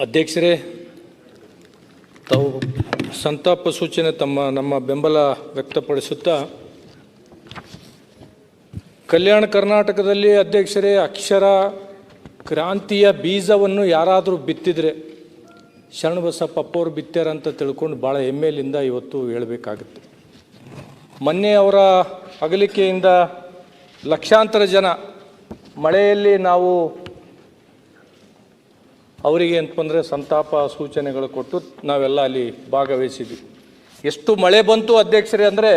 ಅಧ್ಯಕ್ಷರೇ, ತಾವು ಸಂತಾಪ ಸೂಚನೆ ತಮ್ಮ, ನಮ್ಮ ಬೆಂಬಲ ವ್ಯಕ್ತಪಡಿಸುತ್ತಾ, ಕಲ್ಯಾಣ ಕರ್ನಾಟಕದಲ್ಲಿ ಅಧ್ಯಕ್ಷರೇ, ಅಕ್ಷರ ಕ್ರಾಂತಿಯ ಬೀಜವನ್ನು ಯಾರಾದರೂ ಬಿತ್ತಿದರೆ, ಶರಣಬಸಪ್ಪ ಅಪ್ಪವ್ರು ಬಿತ್ತಾರ ಅಂತ ತಿಳ್ಕೊಂಡು ಭಾಳ ಹೆಮ್ಮೆಯಿಂದ ಇವತ್ತು ಹೇಳಬೇಕಾಗುತ್ತೆ. ಮೊನ್ನೆ ಅವರ ಅಗಲಿಕೆಯಿಂದ ಲಕ್ಷಾಂತರ ಜನ ಮಳೆಯಲ್ಲಿ ನಾವು ಅವರಿಗೆ ಅಂತಂದರೆ ಸಂತಾಪ ಸೂಚನೆಗಳು ಕೊಟ್ಟು ನಾವೆಲ್ಲ ಅಲ್ಲಿ ಭಾಗವಹಿಸಿದ್ವಿ. ಎಷ್ಟು ಮಳೆ ಬಂತು ಅಧ್ಯಕ್ಷರೇ ಅಂದರೆ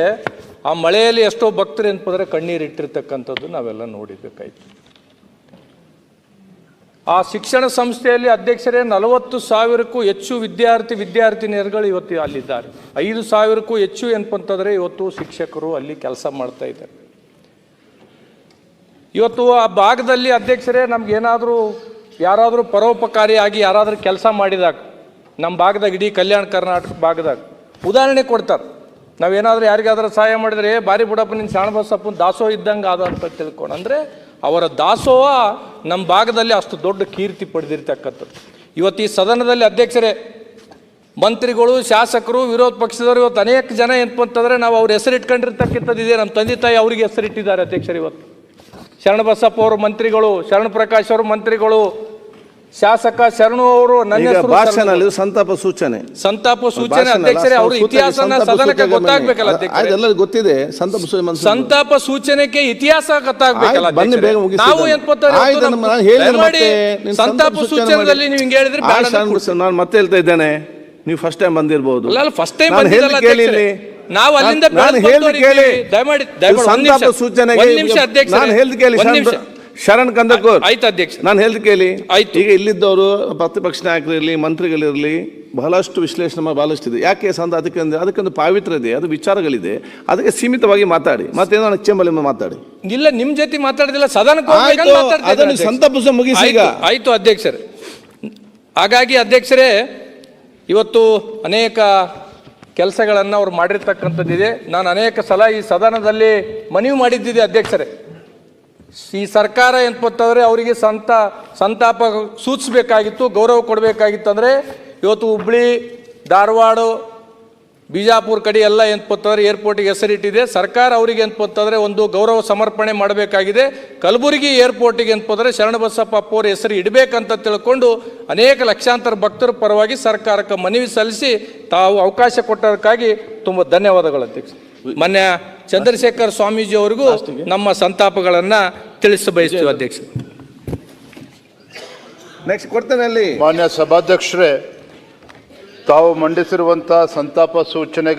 ಆ ಮಳೆಯಲ್ಲಿ ಎಷ್ಟೋ ಭಕ್ತರು ಕಣ್ಣೀರು ಕಣ್ಣೀರಿಟ್ಟಿರ್ತಕ್ಕಂಥದ್ದು ನಾವೆಲ್ಲ ನೋಡಿರ್ಬೇಕಾಯ್ತು. ಆ ಶಿಕ್ಷಣ ಸಂಸ್ಥೆಯಲ್ಲಿ ಅಧ್ಯಕ್ಷರೇ ನಲವತ್ತು ಸಾವಿರಕ್ಕೂ ಹೆಚ್ಚು ವಿದ್ಯಾರ್ಥಿ ವಿದ್ಯಾರ್ಥಿನಿಯರುಗಳು ಇವತ್ತು ಅಲ್ಲಿದ್ದಾರೆ. ಐದು ಸಾವಿರಕ್ಕೂ ಹೆಚ್ಚು ಏನಪ್ಪಂತಂದರೆ ಇವತ್ತು ಶಿಕ್ಷಕರು ಅಲ್ಲಿ ಕೆಲಸ ಮಾಡ್ತಾ ಇದ್ದಾರೆ. ಇವತ್ತು ಆ ಭಾಗದಲ್ಲಿ ಅಧ್ಯಕ್ಷರೇ ನಮ್ಗೇನಾದರೂ ಯಾರಾದರೂ ಪರೋಪಕಾರಿಯಾಗಿ ಯಾರಾದರೂ ಕೆಲಸ ಮಾಡಿದಾಗ ನಮ್ಮ ಭಾಗದಾಗ ಇಡೀ ಕಲ್ಯಾಣ ಕರ್ನಾಟಕ ಭಾಗದಾಗ ಉದಾಹರಣೆ ಕೊಡ್ತಾರೆ. ನಾವೇನಾದರೂ ಯಾರಿಗಾದ್ರೂ ಸಹಾಯ ಮಾಡಿದರೆ "ಏ, ಬಾರಿ ಬಿಡಪ್ಪ ನಿನ್ನ ಶಾಣಬಸಪ್ಪನ ದಾಸೋಹ ಇದ್ದಂಗೆ ಆದ ಅಂತ ತಿಳ್ಕೊಂಡು ಅಂದರೆ ಅವರ ದಾಸೋಹ ನಮ್ಮ ಭಾಗದಲ್ಲಿ ಅಷ್ಟು ದೊಡ್ಡ ಕೀರ್ತಿ ಪಡೆದಿರ್ತಕ್ಕಂಥದ್ದು. ಇವತ್ತು ಈ ಸದನದಲ್ಲಿ ಅಧ್ಯಕ್ಷರೇ ಮಂತ್ರಿಗಳು ಶಾಸಕರು ವಿರೋಧ ಪಕ್ಷದವರು ಇವತ್ತು ಅನೇಕ ಜನ ಏನಪ್ಪ ಅಂತಂದರೆ ನಾವು ಅವ್ರ ಹೆಸರು ಇಟ್ಕೊಂಡಿರ್ತಕ್ಕಂಥದ್ದು ಇದೆ. ನಮ್ಮ ತಂದೆ ತಾಯಿ ಅವರಿಗೆ ಹೆಸರಿಟ್ಟಿದ್ದಾರೆ ಅಧ್ಯಕ್ಷರು ಇವತ್ತು. ಶರಣಬಸಪ್ಪ ಅವರು ಮಂತ್ರಿಗಳು ಶರಣ ಪ್ರಕಾಶ್ ಅವರು ಮಂತ್ರಿಗಳು ಶಾಸಕ ಶರಣು ಅವರು ನನ್ನ ಈಗ ಹೆಸರು ಭಾಷಣ ಅಲ್ಲಿ ಸಂತಾಪ ಸೂಚನೆ. ಸಂತಾಪ ಸೂಚನೆ ಅಧ್ಯಕ್ಷರೇ ಅವರು ಇತಿಹಾಸ ಇತಿಹಾಸನ ಸದನಕ್ಕೆ ಗೊತ್ತಾಗ್ಬೇಕಲ್ಲ. ಅಧ್ಯಕ್ಷರೇ? ಅದೆಲ್ಲ ಗೊತ್ತಿದೆ ಸಂತಾಪ ಸೂಚನೆ ಸಂತಾಪ ಸೂಚನೆಗೆ ಇತಿಹಾಸ ಗೊತ್ತಾಗ್ಬೇಕಲ್ಲ ಬನ್ನಿ ಬೇಗ ಮುಗಿಸಿ ನಾವು ಏನ್ ಸಂತಾಪ ಸೂಚನೆಯಲ್ಲಿ ನೀವು ಹಿಂಗೆ ಹೇಳಿದ್ರೆ ನಾನು ಮತ್ತೆ ಹೇಳ್ತಾ ಇದ್ದೇನೆ. ನೀವು ಫಸ್ಟ್ ಟೈಮ್ ಬಂದಿರಬಹುದು ಅಲ್ಲ ಫಸ್ಟ್ ಟೈಮ್ ಬಂದಿರಲ್ಲ ಕೇಳಿ ಅಧ್ಯಕ್ಷರೇ. ನಾವು ಅಲ್ಲಿಂದ ನಾನು- ಬಂದವ್ರು ಕೇಳಿ. ದಯಮಾಡಿ ಸಂತಾಪ ನಿಮಿಷ. ಸೂಚನೆಗೆ ಒಂದು ನಿಮಿಷ ಅಧ್ಯಕ್ಷರೇ. ನಾನು ಹೇಳಿ ಕೇಳಿ ಶರಣ್ ಕಂದಕೂರ್ ಆಯ್ತು ಅಧ್ಯಕ್ಷ. ನಾನು ಹೇಳಿದ ಕೇಳಿ. ಆಯ್ತು. ಈಗ ಇಲ್ಲಿದ್ದವರು ಪ್ರತಿಪಕ್ಷ ನಾಯಕರಿರಲಿ ಮಂತ್ರಿಗಳಿರಲಿ ಬಹಳಷ್ಟು ವಿಶ್ಲೇಷಣೆ ಮಾಡಿ ಬಹಳಷ್ಟು ಇದೆ ಯಾಕೆ ಸಂದ ಅದಕ್ಕೆ ಅದಕ್ಕೊಂದು ಪಾವಿತ್ರ್ಯ ಇದೆ ಅದು ವಿಚಾರಗಳಿದೆ. ಅದಕ್ಕೆ ಸೀಮಿತವಾಗಿ ಮಾತಾಡಿ. ಮತ್ತೇನೋ ನಾನು ಚೆಂಬಲಿ ಮಾತಾಡಿ. ಇಲ್ಲ ನಿಮ್ಮ ಜೊತೆ ಮಾತಾಡಿದಿಲ್ಲ ಮಾತಾಡ್ತಿದ್ದೀನಿ ಅದನ್ನು ಸಂತಪಿಸ ಸಂತಾಪ ಮುಗಿಸಿ ಈಗ. ಆಯ್ತು, ಆಯ್ತು ಅಧ್ಯಕ್ಷರೇ. ಹಾಗಾಗಿ ಅಧ್ಯಕ್ಷರೇ ಇವತ್ತು ಅನೇಕ ಕೆಲಸಗಳನ್ನು ಅವ್ರು ಮಾಡಿರ್ತಕ್ಕಂಥದ್ದಿದೆ. ನಾನು ಅನೇಕ ಸಲ ಈ ಸದನದಲ್ಲಿ ಮನವಿ ಮಾಡಿದ್ದಿದೆ ಅಧ್ಯಕ್ಷರೇ. ಈ ಸರ್ಕಾರ ಏನಪ್ಪತ್ತಂದ್ರೆ ಅವರಿಗೆ ಸಂತ, ಸಂತಾಪ ಸೂಚಿಸಬೇಕಾಗಿತ್ತು, ಗೌರವ ಕೊಡಬೇಕಾಗಿತ್ತು ಅಂದರೆ ಇವತ್ತು ಹುಬ್ಳಿ, ಧಾರವಾಡ, ಬಿಜಾಪುರ ಕಡೆ ಎಲ್ಲ ಏನಪ್ಪತ್ತಂದ್ರೆ ಏರ್ಪೋರ್ಟಿಗೆ ಹೆಸರಿಟ್ಟಿದೆ. ಸರ್ಕಾರ ಅವರಿಗೆ ಏನಪ್ಪತ್ತಂದ್ರೆ ಒಂದು ಗೌರವ ಸಮರ್ಪಣೆ ಮಾಡಬೇಕಾಗಿದೆ. ಕಲಬುರಗಿ ಏರ್ಪೋರ್ಟಿಗೆ ಏನಪ್ಪಂದ್ರೆ ಶರಣಬಸಪ್ಪ ಅಪ್ಪವ್ರ ಹೆಸರು ಇಡಬೇಕಂತ ತಿಳ್ಕೊಂಡು ಅನೇಕ ಲಕ್ಷಾಂತರ ಭಕ್ತರ ಪರವಾಗಿ ಸರ್ಕಾರಕ್ಕೆ ಮನವಿ ಸಲ್ಲಿಸಿ ತಾವು ಅವಕಾಶ ಕೊಟ್ಟದಕ್ಕಾಗಿ ತುಂಬ ಧನ್ಯವಾದಗಳು ಅಧ್ಯಕ್ಷ ಮೊನ್ನೆ ಚಂದ್ರಶೇಖರ್ ಸ್ವಾಮೀಜಿ ಅವರಿಗೂ ನಮ್ಮ ಸಂತಾಪಗಳನ್ನು ತಿಳಿಸ ಬಯಸ್ತೀವಿ ಅಧ್ಯಕ್ಷ. ನೆಕ್ಸ್ಟ್ ಕೊಡ್ತೇನೆ ಅಲ್ಲಿ. ಮಾನ್ಯ ಸಭಾಧ್ಯಕ್ಷರೇ ತಾವು ಮಂಡಿಸಿರುವಂತಹ ಸಂತಾಪ ಸೂಚನೆಗೆ